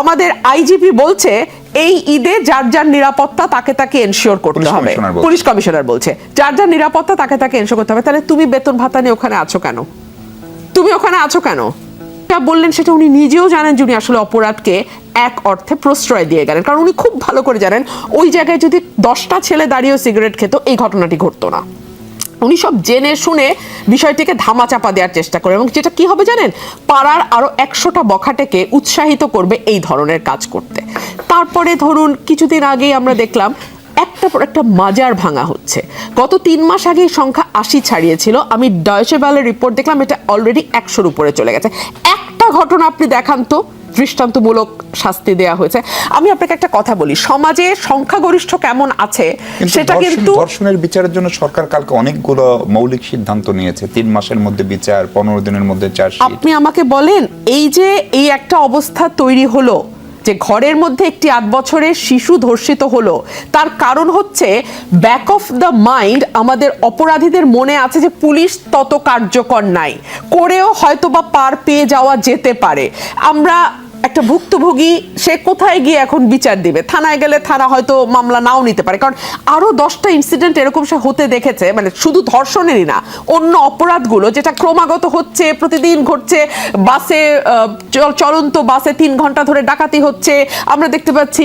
আমাদের আইজিপি বলছে এই ঈদে যার যার নিরাপত্তা তাকে তাকে এনশিওর করতে হবে। পুলিশ কমিশনার বলছে যার যার নিরাপত্তা তাকে তাকে এনশিওর করতে হবে। তাহলে তুমি বেতন ভাতা নিয়ে ওখানে আছো কেন? তুমি ওখানে আছো কেন? বললেন সেটা উনি নিজেও জানেন যে উনি আসলে অপরাধকে এক অর্থে প্রশ্রয় দিয়ে গেলেন। কারণ উনি খুব ভালো করে জানেন ওই জায়গায় যদি দশটা ছেলে দাঁড়িয়েও সিগারেট খেত এই ঘটনাটি ঘটতো না। উনি সব জেনে শুনে বিষয়টিকে ধামাচাপা দেওয়ার চেষ্টা করে এবং যেটা কি হবে জানেন? পাড়ার আরও একশোটা বখাটেকে উৎসাহিত করবে এই ধরনের কাজ করতে। তারপরে ধরুন কিছুদিন আগেই আমরা দেখলাম একটা পর একটা মাজার ভাঙা হচ্ছে। গত তিন মাস আগে সংখ্যা আশি ছাড়িয়েছিল। আমি ডয়সে রিপোর্ট দেখলাম, এটা অলরেডি একশোর উপরে চলে গেছে। একটা ঘটনা আপনি দেখান তো। দৃষ্টান্তমূলক শাস্তি দেয়া হয়েছে। আমি আপনাকে একটা কথা বলি সমাজে সংখ্যাগরিষ্ঠ কেমন আছে সেটা কিন্তু ধর্ষণের বিচারের জন্য সরকার কালকে অনেকগুলো মৌলিক সিদ্ধান্ত নিয়েছে। তিন মাসের মধ্যে বিচার পনেরো দিনের মধ্যে চার্জশিট। আপনি আমাকে বলেন এই যে এই একটা অবস্থা তৈরি হলো যে ঘরের মধ্যে একটি আট বছরের শিশু ধর্ষিত হলো তার কারণ হচ্ছে ব্যাক অফ দ্য মাইন্ড আমাদের অপরাধীদের মনে আছে যে পুলিশ তত কার্যকর নাই। করেও হয়তো বা পার পেয়ে যাওয়া যেতে পারে। আমরা একটা ভুক্তভোগী, সে কোথায় গিয়ে এখন বিচার দিবে? থানায় গেলে থানা হয়তো মামলা নাও নিতে পারে। কারণ আরও দশটা ইনসিডেন্ট এরকম সে হতে দেখেছে মানে শুধু ধর্ষণেরই না, অন্য অপরাধগুলো যেটা ক্রমাগত হচ্ছে, প্রতিদিন ঘটছে, বাসে চলন্ত বাসে তিন ঘণ্টা ধরে ডাকাতি হচ্ছে। আমরা দেখতে পাচ্ছি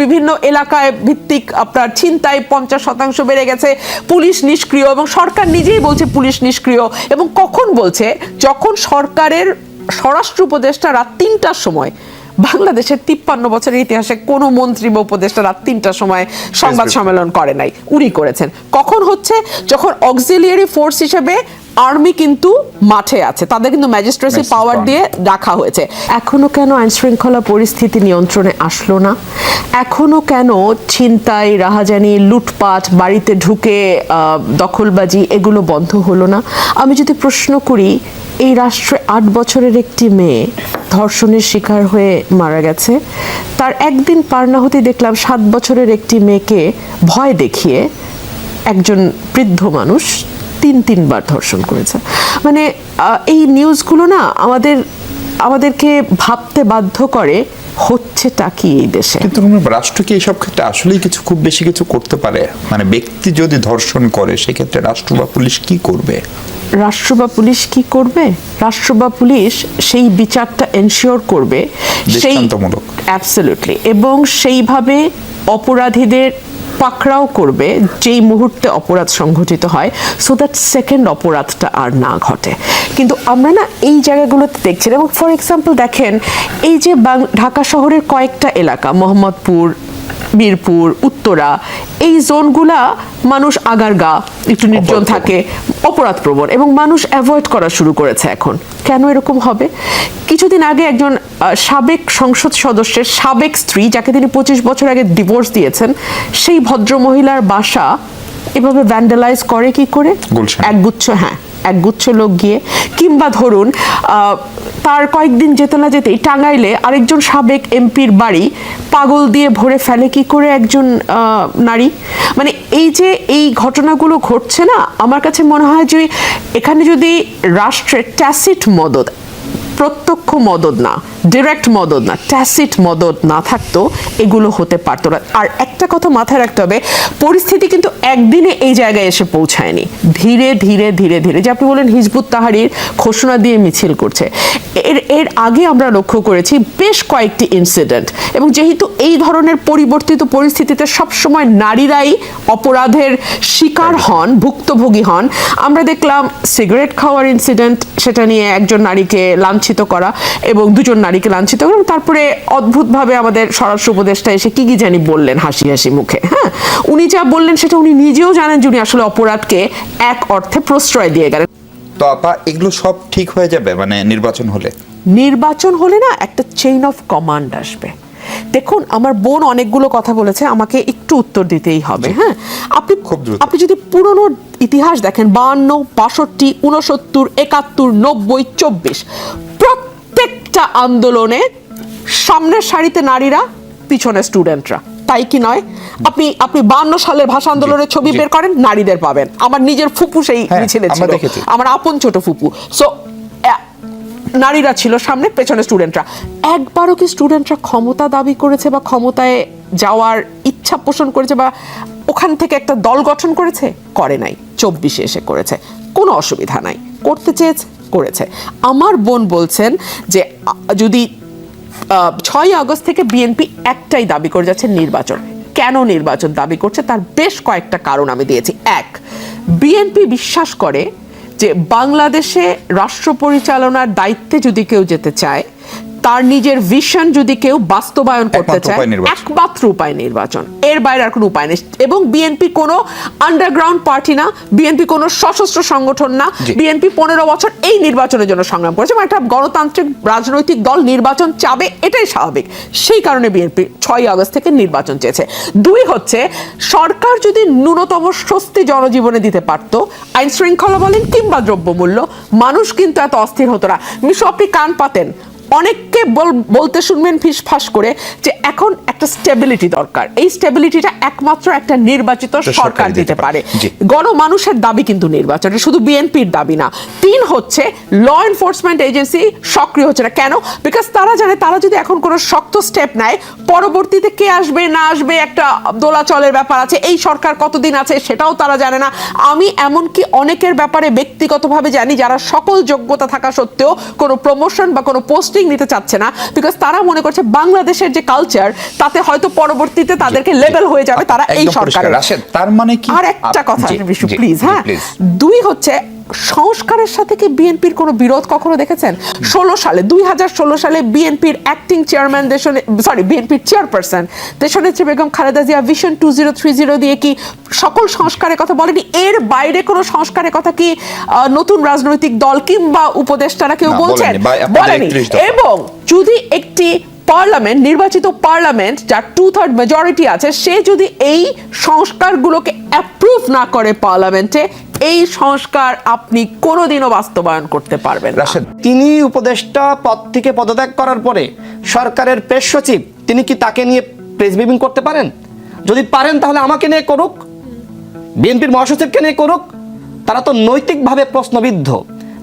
বিভিন্ন এলাকায় ভিত্তিক আপনার ছিনতাই পঞ্চাশ শতাংশ বেড়ে গেছে, পুলিশ নিষ্ক্রিয় এবং সরকার নিজেই বলছে পুলিশ নিষ্ক্রিয় এবং কখন বলছে? যখন সরকারের স্বরাষ্ট্র উপদেষ্টা রাত তিনটার সময় বাংলাদেশের তিপ্পান্ন বছরের ইতিহাসে কোনো মন্ত্রী বা উপদেষ্টা রাত তিনটার সময় সংবাদ সম্মেলন করে নাই উনি করেছেন। কখন হচ্ছে? যখন অক্সিলিয়ারি ফোর্স হিসেবে আর্মি কিন্তু মাঠে আছে তাদের কিন্তু ম্যাজিস্ট্রেসি পাওয়ার দিয়ে রাখা হয়েছে। এখনও কেন আইন শৃঙ্খলা পরিস্থিতি নিয়ন্ত্রণে আসলো না? এখনও কেন ছিনতাই রাহাজানি লুটপাট বাড়িতে ঢুকে আহ, দখলবাজি এগুলো বন্ধ হলো না? আমি যদি প্রশ্ন করি এই রাষ্ট্রে আট বছরের একটি মেয়ে ধর্ষণের শিকার হয়ে মারা গেছে। তার একদিন পার না হতে দেখলাম সাত বছরের একটি মেয়েকে ভয় দেখিয়ে একজন বৃদ্ধ মানুষ তিন তিনবার ধর্ষণ করেছে। মানে এই নিউজগুলো না আমাদের, আমাদেরকে ভাবতে বাধ্য করে হচ্ছেটা কি এই দেশে? কিন্তু রাষ্ট্র কি এইসব ক্ষেত্রে আসলেই কিছু, খুব বেশি কিছু করতে পারে? মানে ব্যক্তি যদি ধর্ষণ করে, সেক্ষেত্রে রাষ্ট্র বা পুলিশ কি করবে? রাষ্ট্র বা পুলিশ কি করবে? রাষ্ট্র বা পুলিশ সেই বিচারটা এনশিওর করবে সেই। অ্যাবসলিউটলি এবং সেইভাবে অপরাধীদের পাকড়াও করবে যেই মুহূর্তে অপরাধ সংঘটিত হয় সো দ্যাট সেকেন্ড অপরাধটা আর না ঘটে। কিন্তু আমরা না এই জায়গাগুলোতে দেখছি এবং ফর এক্সাম্পল দেখেন এই যে বাং- ঢাকা শহরের কয়েকটা এলাকা মোহাম্মদপুর মিরপুর উত্তরা এই জোনগুলা মানুষ আগারগা একটু নির্জন থাকে অপরাধ প্রবণ এবং মানুষ অ্যাভয়েড করা শুরু করেছে এখন। কেন এরকম হবে? কিছুদিন আগে একজন সাবেক সংসদ সদস্যের সাবেক স্ত্রী যাকে তিনি পঁচিশ বছর আগে ডিভোর্স দিয়েছেন সেই ভদ্রমহিলার বাসা এভাবে ভ্যান্ডালাইজ করে কি করে? একগুচ্ছ হ্যাঁ একগুচ্ছ লোক গিয়ে। কিংবা ধরুন আহ, তার কয়েকদিন যেতে না যেতেই টাঙ্গাইলে আরেকজন সাবেক এমপির বাড়ি পাগল দিয়ে ভরে ফেলে কি করে একজন নারী? মানে এই যে এই ঘটনাগুলো ঘটছে না, আমার কাছে মনে হয় যে এখানে যদি রাষ্ট্রের ট্যাসিট মদত, প্রত্যক্ষ মদত না ডিরেক্ট মদত না ট্যাসিট মদত না থাকতো, এগুলো হতে পারতো না। আর একটা কথা মাথায় রাখতে হবে, পরিস্থিতি কিন্তু একদিনে এই জায়গায় এসে পৌঁছায়নি। ধীরে ধীরে ধীরে ধীরে, যে আপনি বলেন হিজবুত তাহারির ঘোষণা দিয়ে মিছিল করছে। এর এর আগে আমরা লক্ষ্য করেছি বেশ কয়েকটি ইনসিডেন্ট এবং যেহেতু এই ধরনের পরিবর্তিত পরিস্থিতিতে সবসময় নারীরাই অপরাধের শিকার হন, ভুক্তভোগী হন, আমরা দেখলাম সিগারেট খাওয়ার ইনসিডেন্ট সেটা নিয়ে একজন নারীকে লাঞ্ছিত করা এবং দুজন নারীকে লাঞ্ছিত করা এবং তারপরে অদ্ভুতভাবে আমাদের স্বরাষ্ট্র উপদেষ্টা এসে কি কি জানি বললেন হাসি হাসি মুখে হ্যাঁ? উনি যা বললেন সেটা উনি নিজেও জানেন যে উনি আসলে অপরাধকে এক অর্থে প্রশ্রয় দিয়ে গেলেন। তো আপা এগুলো সব ঠিক হয়ে যাবে মানে নির্বাচন হলে? নির্বাচন হলে না একটা চেইন অফ কমান্ড আসবে। দেখুন আমার বোন অনেকগুলো কথা বলেছে আমাকে একটু উত্তর দিতেই হবে হ্যাঁ? আপনি আপনি যদি পুরনো ইতিহাস দেখেন বাহান্ন বাষট্টি উনসত্তর একাত্তর নব্বই চব্বিশ প্রত্যেকটা আন্দোলনে সামনের সারিতে নারীরা পিছনে স্টুডেন্টরা তাই কি নয়? আপনি আপনি বান্ন সালের ভাষা আন্দোলনের ছবি বের করেন নারীদের পাবেন। আমার নিজের ফুপু সেই হ্যাঁ, মিছিলে ছিল। আমার আপন ছোট ফুপু। সো নারীরা ছিল সামনে পেছনে স্টুডেন্টরা একবারও কি স্টুডেন্টরা ক্ষমতা দাবি করেছে বা ক্ষমতায় যাওয়ার ইচ্ছা পোষণ করেছে বা ওখান থেকে একটা দল গঠন করেছে? করে নাই। চব্বিশে এসে করেছে। কোনো অসুবিধা নাই। করতে চেয়েছে? করেছে। আমার বোন বলছেন যে, যদি ছয় আগস্ট থেকে বিএনপি একটাই দাবি করে যাচ্ছে নির্বাচন। কেন নির্বাচন দাবি করছে? তার বেশ কয়েকটা কারণ আমি দিয়েছি। এক বিএনপি বিশ্বাস করে যে বাংলাদেশে রাষ্ট্র পরিচালনার দায়িত্বে যদি কেউ যেতে চায় তার নিজের ভিশন যদি কেউ বাস্তবায়ন করতে চায় একমাত্র উপায় নির্বাচন। এর বাইরে আর কোনো উপায় নেই। এবং বিএনপি কোনো আন্ডারগ্রাউন্ড পার্টি না বিএনপি কোনো সশস্ত্র সংগঠন না বিএনপি পনেরো বছর এই নির্বাচনের জন্য সংগ্রাম করেছে এবং একটা গণতান্ত্রিক রাজনৈতিক দল নির্বাচন চাবে এটাই স্বাভাবিক। সেই কারণে বিএনপি ছয় আগস্ট থেকে নির্বাচন চেয়েছে। দুই হচ্ছে সরকার যদি ন্যূনতম স্বস্তি জনজীবনে দিতে পারতো আইন শৃঙ্খলা বলেন কিংবা দ্রব্যমূল্য মানুষ কিন্তু এত অস্থির হতো না। মিশু আপনি কান পাতেন। অনেককে বল- বলতে শুনবেন ফিস ফাঁস করে যে এখন একটা স্টেবিলিটি দরকার। এই স্টেবিলিটিটা একমাত্র একটা নির্বাচিত সরকার দিতে পারে। গণমানুষের দাবি কিন্তু নির্বাচন শুধু বিএনপির দাবি না। তিন হচ্ছে ল এনফোর্সমেন্ট এজেন্সি সক্রিয় হচ্ছে না। কেন? বিকজ তারা জানে তারা যদি এখন কোনো শক্ত স্টেপ নেয় পরবর্তীতে কে আসবে না আসবে একটা দোলাচলের ব্যাপার আছে এই সরকার কতদিন আছে সেটাও তারা জানে না। আমি এমনকি অনেকের ব্যাপারে ব্যক্তিগতভাবে জানি যারা সকল যোগ্যতা থাকা সত্ত্বেও কোনো প্রমোশন বা কোনো পোস্টিং নিতে চাচ্ছে না বিকজ তারা মনে করছে বাংলাদেশের যে কালচার তাতে হয়তো পরবর্তীতে তাদেরকে লেভেল হয়ে যাবে তারা এই সরকারের। তার মানে কি? আর একটা কথা প্লিজ হ্যাঁ? দুই হচ্ছে সংস্কারের সাথে কি বিএনপির কোনো বিরোধ কখনো দেখেছেন? ষোলো সালে দুই হাজার ষোলো সালে বিএনপির অ্যাক্টিং চেয়ারম্যান দেশনে সরি বিএনপির চেয়ারপারসন দেশনেত্রী Begum Khaleda Zia vision two zero three zero দিয়ে কি সকল সংস্কারের কথা বলেনি? এর বাইরে কোনো সংস্কারের কথা কি নতুন রাজনৈতিক দল কিংবা উপদেষ্টারা কেউ বলছেন? বলেনি, বা আপনাদের বলেনি। 31 দফা। এবং যদি একটি পার্লামেন্ট নির্বাচিত পার্লামেন্ট যার টু থার্ড মেজরিটি আছে সে যদি এই সংস্কারগুলোকে অ্যাপ্রুভ না করে পার্লামেন্টে এই সংস্কার আপনি কোনোদিনও বাস্তবায়ন করতে পারবেন না। তিনি উপদেষ্টা পদ থেকে পদত্যাগ করার পরে সরকারের প্রেস সচিব, তিনি কি তাকে নিয়ে প্রেস ব্রিফিং করতে পারেন? যদি পারেন তাহলে আমাকে নিয়ে করুক। বিএনপির মহাসচিবকে নিয়ে করুক। তারা তো নৈতিকভাবে প্রশ্নবিদ্ধ।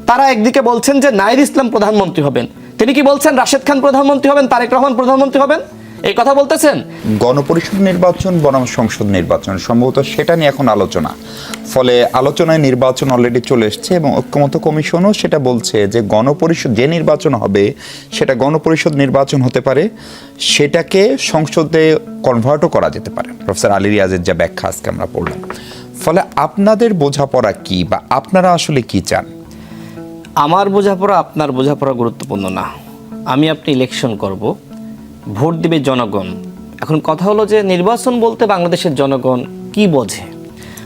তারা একদিকে বলছেন যে নাইর ইসলাম প্রধানমন্ত্রী হবেন। তিনি কি বলছেন রাশেদ খান প্রধানমন্ত্রী হবেন, তারেক রহমান প্রধানমন্ত্রী হবেন? এই কথা বলতেছেন? গণপরিষদ নির্বাচন বনাম সংসদ নির্বাচন সম্ভবত সেটা নিয়ে এখন আলোচনা। ফলে আলোচনায় নির্বাচন অলরেডি চলে এসছে এবং ঐক্যমত কমিশনও সেটা বলছে যে গণপরিষদ যে নির্বাচন হবে সেটা গণপরিষদ নির্বাচন হতে পারে সেটাকে সংসদে কনভার্টও করা যেতে পারে। প্রফেসর আলী রিয়াজের যা ব্যাখ্যা আজকে আমরা পড়লাম। ফলে আপনাদের বোঝাপড়া কি বা আপনারা আসলে কি চান? আমার বোঝাপড়া আপনার বোঝাপড়া গুরুত্বপূর্ণ না। আমি আপনি ইলেকশন করব। ভোট দিবে জনগণ। এখন কথা হলো যে নির্বাচন বলতে বাংলাদেশের জনগণ কি বোঝে?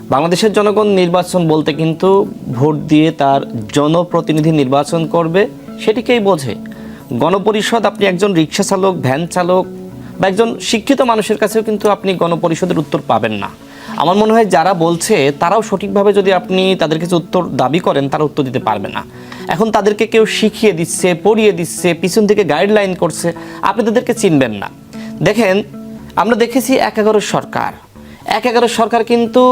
বাংলাদেশের জনগণ নির্বাচন বলতে কিন্তু ভোট দিয়ে তার জনপ্রতিনিধি নির্বাচন করবে, সেটিকেই বোঝে। গণপরিষদ আপনি একজন রিক্সা চালক, ভ্যান চালক বা একজন শিক্ষিত মানুষের কাছেও কিন্তু আপনি গণপরিষদের উত্তর পাবেন না। আমার মনে হয় যারা বলছে তারাও সঠিকভাবে যদি আপনি তাদের কাছে উত্তর দাবি করেন, তারা উত্তর দিতে পারবে না। এখন তাদেরকে কেউ শিখিয়ে দিচ্ছে, পড়িয়ে দিচ্ছে, পিছন থেকে গাইডলাইন করছে, আপনি তাদেরকে চিনবেন না। দেখেন, আমরা দেখেছি এক এগারো সরকার। এক এগারো সরকার কিন্তু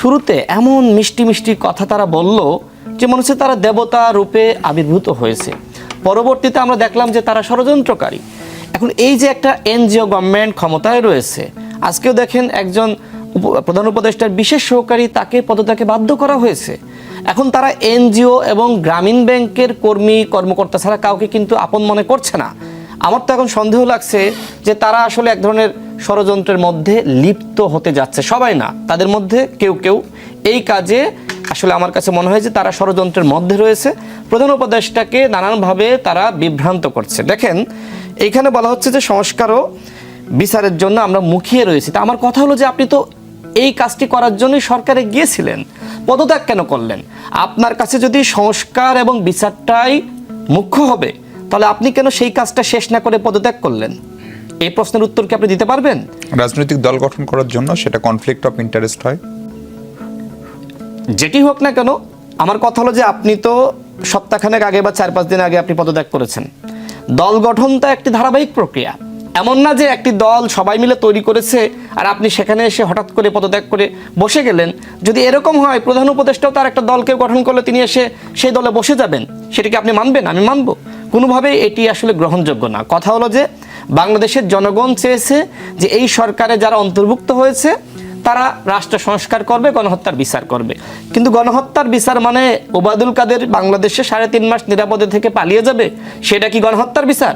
শুরুতে এমন মিষ্টি মিষ্টি কথা তারা বলল যে মনে হচ্ছে তারা দেবতা রূপে আবির্ভূত হয়েছে। পরবর্তীতে আমরা দেখলাম যে তারা ষড়যন্ত্রকারী। এখন এই যে একটা এনজিও গভর্নমেন্ট ক্ষমতায় রয়েছে, আজকেও দেখেন একজন প্রধান উপদেষ্টার বিশেষ সহকারী তাকে পদত্যাগে বাধ্য করা হয়েছে। এখন তারা এনজিও এবং গ্রামীণ ব্যাংকের কর্মী, কর্মকর্তা ছাড়া কাউকে কিন্তু আপন মনে করছে না। আমার তো এখন সন্দেহ লাগছে যে তারা আসলে এক ধরনের ষড়যন্ত্রের মধ্যে লিপ্ত হতে যাচ্ছে। সবাই না, তাদের মধ্যে কেউ কেউ। এই কাজে আসলে আমার কাছে মনে হয় যে তারা ষড়যন্ত্রের মধ্যে রয়েছে। প্রধান উপদেষ্টাকে নানানভাবে তারা বিভ্রান্ত করছে। দেখেন, এইখানে বলা হচ্ছে যে সংস্কারও বিচারের জন্য আমরা মুখিয়ে রয়েছি। তা আমার কথা হলো যে আপনি তো এই কাজটি করার জন্যই সরকারে গিয়েছিলেন। পদত্যাগ কেন করলেন? আপনার কাছে যদি সংস্কার এবং বিচারটাই মুখ্য হবে তাহলে আপনি কেন সেই কাজটা শেষ না করে পদত্যাগ করলেন? এই প্রশ্নের উত্তর কি আপনি দিতে পারবেন? রাজনৈতিক দল গঠন করার জন্য সেটা কনফ্লিক্ট অফ ইন্টারেস্ট হয়। যেটি হোক না কেন আমার কথা হলো যে আপনি তো সপ্তাহখানেক আগে বা চার পাঁচ দিন আগে আপনি পদত্যাগ করেছেন। দল গঠন তো একটি ধারাবাহিক প্রক্রিয়া। এমন না যে একটি দল সবাই মিলে তৈরি করেছে আর আপনি সেখানে এসে হঠাৎ করে পদত্যাগ করে বসে গেলেন। যদি এরকম হয়, প্রধান উপদেষ্টাও তার একটা দলকে গঠন করলে তিনি এসে সেই দলে বসে যাবেন। সেটাকে আপনি মানবেন? আমি মানব। কোনোভাবেই এটি আসলে গ্রহণযোগ্য না। কথা হলো যে, বাংলাদেশের জনগণ চেয়েছে যে এই সরকারে যারা অন্তর্ভুক্ত হয়েছে তারা রাষ্ট্র সংস্কার করবে গণহত্যার বিচার করবে। কিন্তু গণহত্যার বিচার মানে ওবায়দুল কাদের বাংলাদেশে সাড়ে তিন মাস নিরাপদে থেকে পালিয়ে যাবে? সেটা কি গণহত্যার বিচার?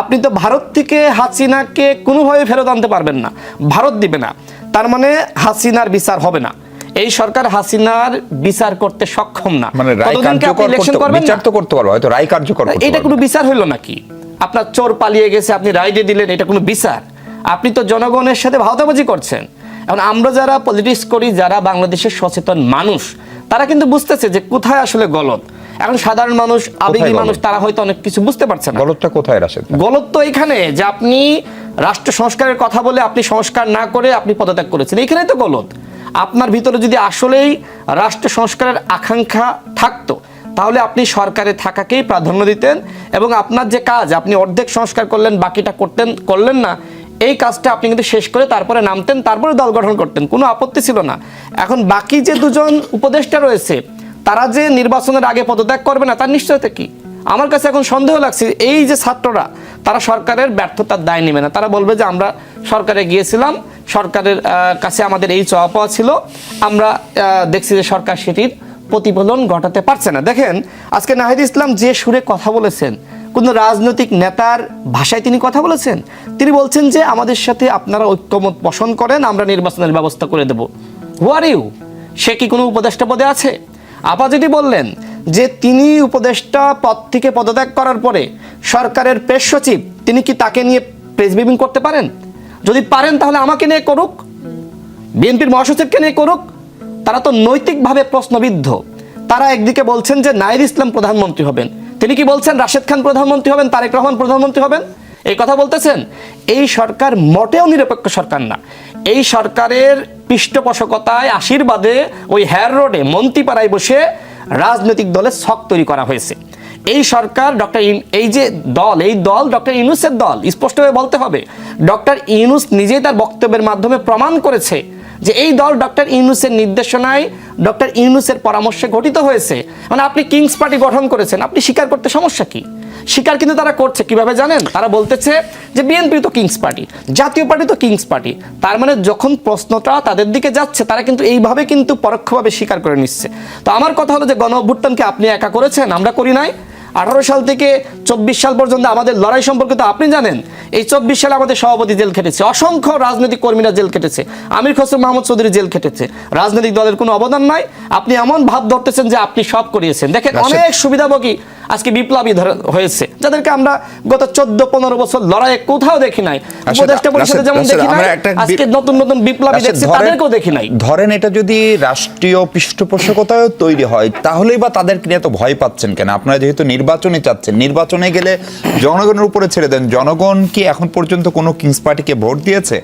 আপনি তো ভারত থেকে হাসিনাকে কোনোভাবে ফেরত আনতে পারবেন না। ভারত দিবে না। তার মানে হাসিনার বিচার হবে না। এই সরকার হাসিনার বিচার করতে সক্ষম না। মানে রায় ততদিন কি আপনি কার্যকর election করতে করবেন না? বিচার তো করতে পারব হয়তো রায় কার্যকর এটা কোনো বিচার হইল নাকি? আপনার চোর পালিয়ে গেছে আপনি রায় দিয়ে দিলেন এটা কোনো বিচার? আপনি তো জনগণের সাথে ভাওতাবাজি করছেন। এখন আমরা যারা পলিটিক্স করি যারা বাংলাদেশের সচেতন মানুষ তারা কিন্তু বুঝতেছে যে কোথায় আসলে গলত। এখন সাধারণ মানুষ আবেগী মানুষ তারা হয়তো অনেক কিছু বুঝতে পারছে না। গলতটা কোথায় রাশেদ গলত তো এখানে যে আপনি রাষ্ট্র সংস্কারের কথা বলে আপনি সংস্কার না করে আপনি পদত্যাগ করেছেন এখানেই তো গলত। আপনার ভিতরে যদি আসলেই রাষ্ট্র সংস্কারের আকাঙ্ক্ষা থাকতো তাহলে আপনি সরকারে থাকাকেই প্রাধান্য দিতেন এবং আপনার যে কাজ আপনি অর্ধেক সংস্কার করলেন বাকিটা করতেন করলেন না এই কাজটা আপনি কিন্তু শেষ করে তারপরে নামতেন, তারপরে দল গঠন করতেন, কোনো আপত্তি ছিল না। এখন বাকি যে দুজন উপদেষ্টা রয়েছে, তারা যে নির্বাচনের আগে পদত্যাগ করবে না, তার নিশ্চয়তা কি? আমার কাছে এখন সন্দেহ লাগছে, এই যে ছাত্ররা, তারা সরকারের ব্যর্থতার দায় নেবে না। তারা বলবে যে, আমরা সরকারে গিয়েছিলাম, সরকারের কাছে আমাদের এই চাওয়া পাওয়া ছিল, আমরা দেখছি যে সরকার সেটির প্রতিফলন ঘটাতে পারছে না। দেখেন, আজকে নাহিদ ইসলাম যে সুরে কথা বলেছেন কোনো রাজনৈতিক নেতার ভাষায় তিনি কথা বলেছেন? তিনি বলছেন যে, আমাদের সাথে আপনারা ঐক্যমত পোষণ করেন, আমরা নির্বাচনের ব্যবস্থা করে দেব। আর ইউ সে কি কোনো উপদেষ্টা পদে আছে? আপা যেটি বললেন যে, তিনি উপদেষ্টা পদ থেকে পদত্যাগ করার পরে সরকারের প্রেস সচিব, তিনি কি তাকে নিয়ে প্রেস ব্রিফিং করতে পারেন? যদি পারেন, তাহলে আমাকে নিয়ে করুক। বিএনপির মহাসচিবকে নিয়ে করুক। তারা তো নৈতিকভাবে প্রশ্নবিদ্ধ। তারা একদিকে বলছেন যে নাইর ইসলাম প্রধানমন্ত্রী হবেন। তিনি কি বলছেন রাশেদ খান প্রধানমন্ত্রী হবেন, তারেক রহমান প্রধানমন্ত্রী হবেন? এই কথা বলতেছেন? এই সরকার মোটেও নিরপেক্ষ সরকার না। এই সরকারের পৃষ্ঠপোষকতায়, আশীর্বাদে ওই হ্যার রোডে, মন্ত্রীপাড়ায় বসে রাজনৈতিক দলের ছক তৈরি করা হয়েছে। এই সরকার ডক্টর এই যে দল, এই দল ডক্টর ইউনুসের দল, স্পষ্টভাবে বলতে হবে, ডক্টর ইউনুস নিজেই তার বক্তব্যের মাধ্যমে প্রমাণ করেছে যে এই দল ডক্টর ইউনুসের নির্দেশনায় ডক্টর ইউনুসের পরামর্শে গঠিত হয়েছে। মানে আপনি কিংস পার্টি গঠন করেছেন, আপনি স্বীকার করতে সমস্যা কি? স্বীকার কিন্তু তারা করছে, কীভাবে জানেন? তারা বলতেছে যে বিএনপি তো কিংস পার্টি, জাতীয় পার্টি তো কিংস পার্টি। তার মানে যখন প্রশ্নটা তাদের দিকে যাচ্ছে, তারা কিন্তু এইভাবে কিন্তু পরোক্ষভাবে স্বীকার করে নিচ্ছে। তো আমার কথা হলো যে গণ অভ্যুত্থানকে আপনি একা করেছেন, আমরা করি নাই। আঠারো সাল থেকে চব্বিশ সাল পর্যন্ত আমাদের লড়াই সম্পর্কে তো আপনি জানেন। এই চব্বিশ সালে আমাদের সভাপতি জেল খেটেছে। অসংখ্য রাজনৈতিক কর্মীরা জেল খেটেছে। আমির খসরু মাহমুদ চৌধুরী জেল খেটেছে। রাজনৈতিক দলের কোনো অবদান নাই। আপনি এমন ভাব ধরতেছেন যে আপনি সব করিয়েছেন। দেখেন অনেক সুবিধাভোগী আজকে বিপ্লবী হয়েছে। যাদেরকে আমরা গত চোদ্দ পনেরো বছর লড়াইয়ে কোথাও দেখি নাই উপদেষ্টা পরিষদে যেমন দেখি নাই আজকে নতুন নতুন বিপ্লবী দেখছি ধরেন- তাদেরকেও দেখি নাই। ধরেন এটা যদি রাষ্ট্রীয় পৃষ্ঠপোষকতায় তৈরি হয় তাহলেই বা তাদেরকে নিয়ে এত ভয় পাচ্ছেন কেন? আপনারা যেহেতু নির্বাচনে চাচ্ছেন নির্বাচনে গেলে জনগণের উপরে ছেড়ে দেন। জনগণ কি এখন পর্যন্ত কোনো কিংস পার্টিকে ভোট দিয়েছে?